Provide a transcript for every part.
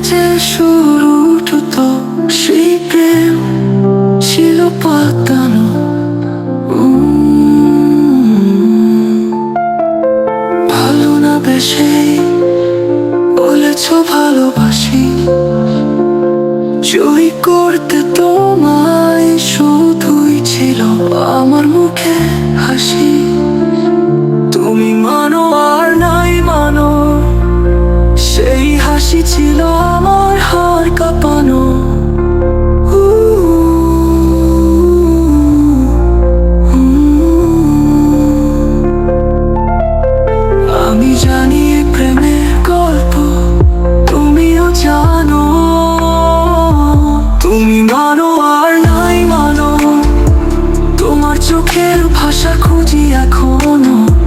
যে শুরু তো সেই প্রেম ছিল পাতানো। ভালো না বেশে, বলেছ ভালোবাসি। জয় করতে তোমায় শুধুই ছিল আমার মুখে হাসি। তুমি মানো আর হাসি ছিল আমার হার কাঁপানো। আমি জানি গল্প, তুমিও তুমি আর নাই তোমার চোখের ভাষা খুঁজি এখনও।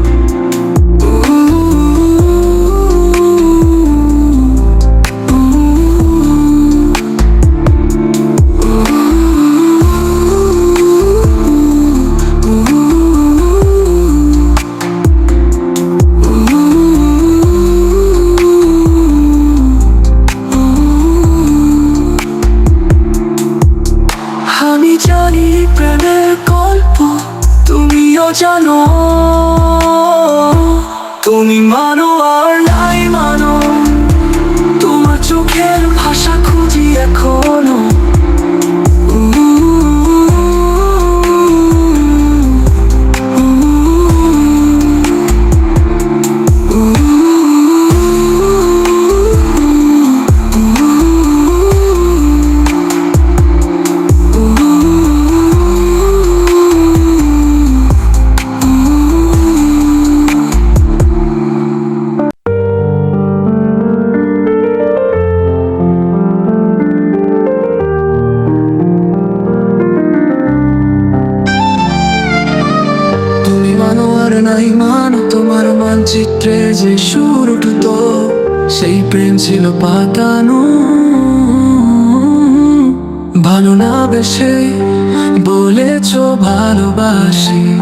জানো তুমি মানো আর নাই মানো। যে সুর উঠতো, সেই প্রেম ছিল পাতানো। ভালো না বেশে, বলেছ ভালোবাসি।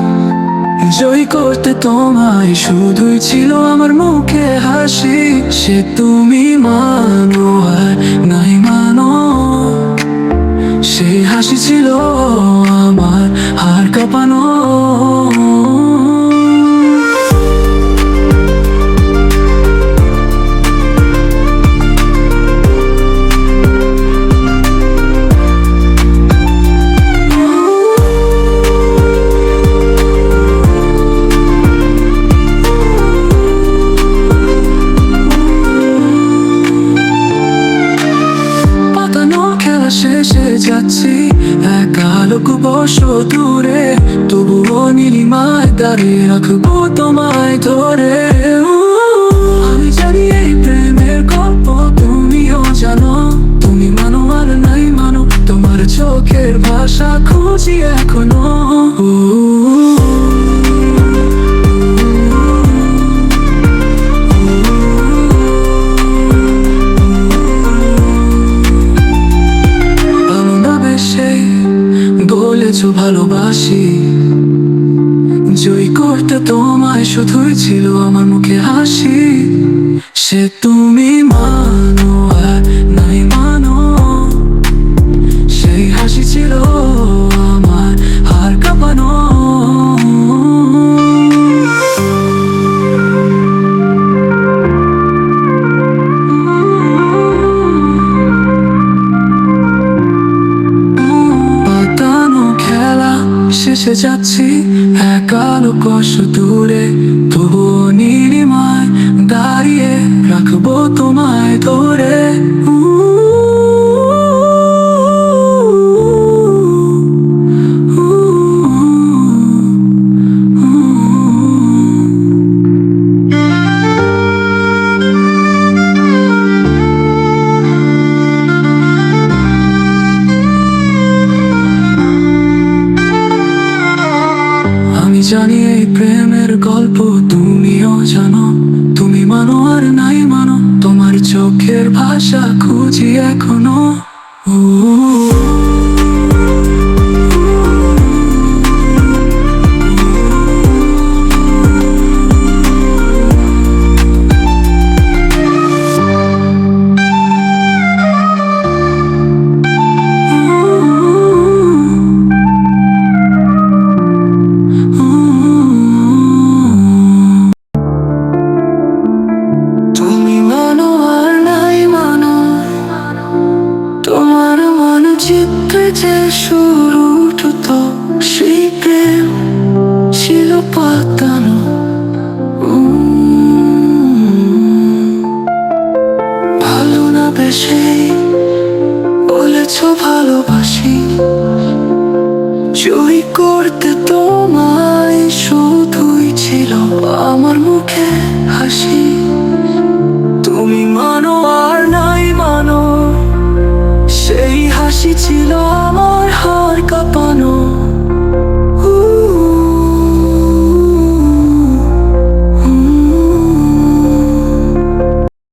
জয় করতে তোমায় শুধুই ছিল আমার মুখে হাসি। সে তুমি মানো আর নাই মানো। সেই হাসি ছিল আমার হার কাঁপানো। শেষে যাচ্ছি। এক আলোক বস দূরে তবুও নীলিমায় দাঁড়িয়ে রাখব তোমায় ধরে। ভালোবাসি। জয় করতে তোমায় শুধুই ছিল আমার মুখে হাসি। সে তুমি মানো। শেষে যাচ্ছি। একালো কষ দূরে। তবুও নীলিমায় দাঁড়িয়ে রাখব তোমায় ধরে। জানি এই প্রেমের গল্প তুমিও জানো। তুমি মানো আর নাই মানো। তোমার চোখের ভাষা খুঁজি এখনও। ও ভালো না বেশে, বলেছ ভালোবাসি। জয় করতে তোমায় শুধুই ছিল আমার মুখে হাসি। তুমি মা হাসি ছিল আমার হার কাঁপানো।